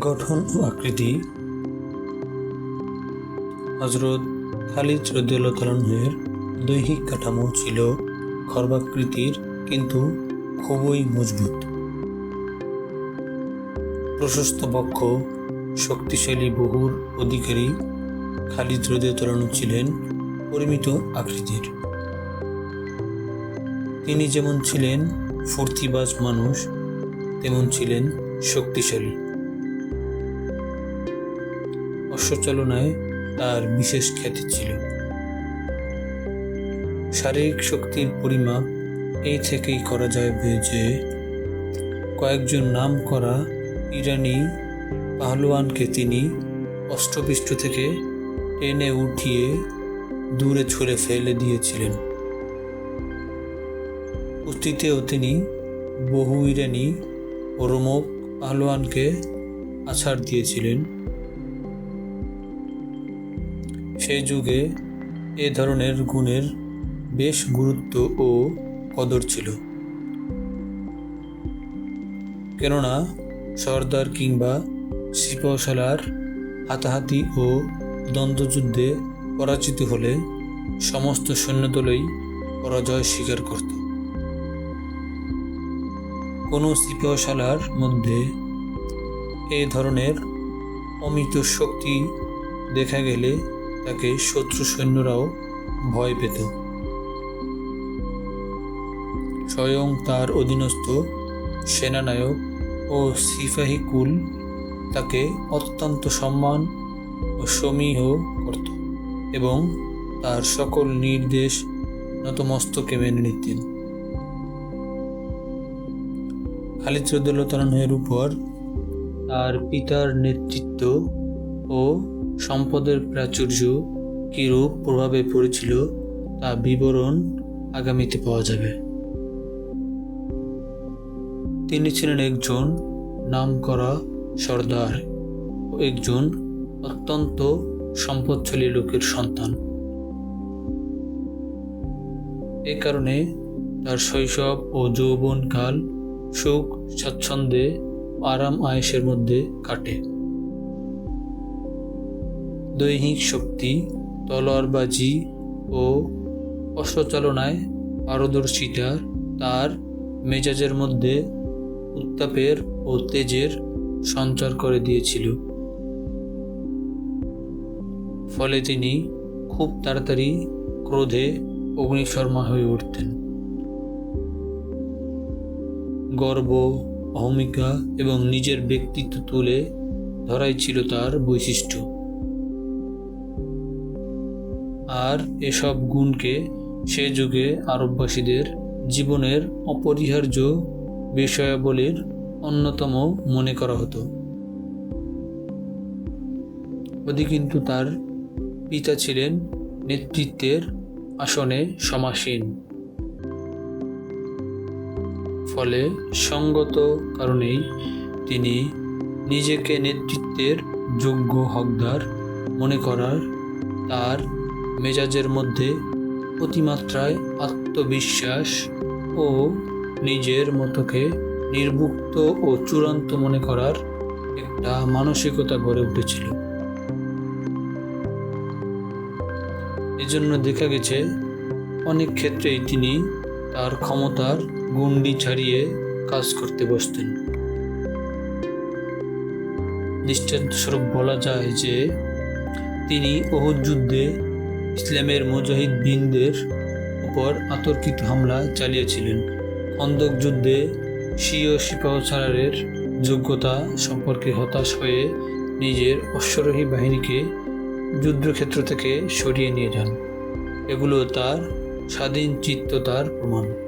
গঠন ও আকৃতি। হজরত খালিদ রদিউল্লাহের দৈহিক কাঠামো ছিল খর্বাকৃতির, কিন্তু খুবই মজবুত। প্রশস্ত বক্ষ, শক্তিশালী বহুর অধিকারী খালিদ রদিউল্লাহ ছিলেন পরিমিত আকৃতির। তিনি যেমন ছিলেন ফুর্তিবাজ মানুষ, তেমন ছিলেন শক্তিশালী। অশ্বচালনায় তার বিশেষ খ্যাতি ছিল। শারীরিক শক্তির পরিমাপ এই থেকেই করা যাবে যে কয়েকজন নাম করা ইরানি পাহলোয়ানকে তিনি অষ্টপৃষ্ঠ থেকে টেনে উঠিয়ে দূরে ছুঁড়ে ফেলে দিয়েছিলেন। কুস্তিতেও তিনি বহু ইরানি, রোমক পাহলোয়ানকে আছাড় দিয়েছিলেন। সেই যুগে এ ধরনের গুণের বেশ গুরুত্ব ও কদর ছিল। কেননা সর্দার কিংবা সিপাহশালার হাতাহাতি ও দ্বন্দ্বযুদ্ধে পরাজিত হলে সমস্ত সৈন্যদলই পরাজয় স্বীকার করত। কোনো সিপাহশালার মধ্যে এ ধরনের অমিত শক্তি দেখা গেলে তাকে শত্রু সৈন্যরাও ভয় পেত। স্বয়ং তার অধীনস্থ সেনানায়ক ও সিপাহী কুল তাকে অত্যন্ত সম্মান ও সমীহ করত এবং তার সকল নির্দেশ নতমস্তকে মেনে নিতেন। খালিদ রদুল্লাহের উপর তার পিতার নেতৃত্ব ও সম্পদের প্রাচুর্য কিরূপ প্রভাবে পড়েছিল তা বিবরণ আগামীতে পাওয়া যাবে। তিনি ছিলেন একজন নামকরা সর্দার ও একজন অত্যন্ত সম্পদশালী লোকের সন্তান। এ কারণে তার শৈশব ও যৌবনকাল সুখ স্বাচ্ছন্দ্যে আরাম আয়েসের মধ্যে কাটে। দৈহিক শক্তি, তলোয়ারবাজি ও অশ্বচালনায় পারদর্শিতা তার মেজাজের মধ্যে উত্তাপের ও তেজের সঞ্চার করে দিয়েছিল। ফলে তিনি খুব তাড়াতাড়ি ক্রোধে অগ্নিশর্মা হয়ে উঠতেন। গর্ব, অহমিকা এবং নিজের ব্যক্তিত্ব তুলে ধরাই ছিল তার বৈশিষ্ট্য। আর এসব গুণকে সে যুগে আরববাসীদের জীবনের অপরিহার্য বিষয়াবলীর অন্যতম মনে করা হতো। ওদি কিন্তু তার পিতা ছিলেন নেতৃত্বের আসনে সমাসীন। ফলে সঙ্গত কারণেই তিনি নিজেকে নেতৃত্বের যোগ্য হকদার মনে করার তার মেজাজের মধ্যে অতিমাত্রায় আত্মবিশ্বাস ও নিজের মতোকে নির্বুক্ত ও চূড়ান্ত মনে করার একটা মানসিকতা গড়ে উঠেছিল। এজন্য দেখা গেছে, অনেক ক্ষেত্রেই তিনি তার ক্ষমতার গুন্ডি ছাড়িয়ে কাজ করতে বসতেন। দৃষ্টান্তস্বরূপ বলা যায় যে তিনি অহুদ যুদ্ধে ইসলামের মুজাহিদ বিনদের উপর আতর্কিত হামলা চালিয়েছিলেন। খন্দক যুদ্ধে স্বীয় সিপাহসারের যোগ্যতা সম্পর্কে হতাশ হয়ে নিজের অশ্বরোহী বাহিনীকে যুদ্ধক্ষেত্র থেকে সরিয়ে নিয়ে যান। এগুলো তার স্বাধীন চিত্ততার প্রমাণ।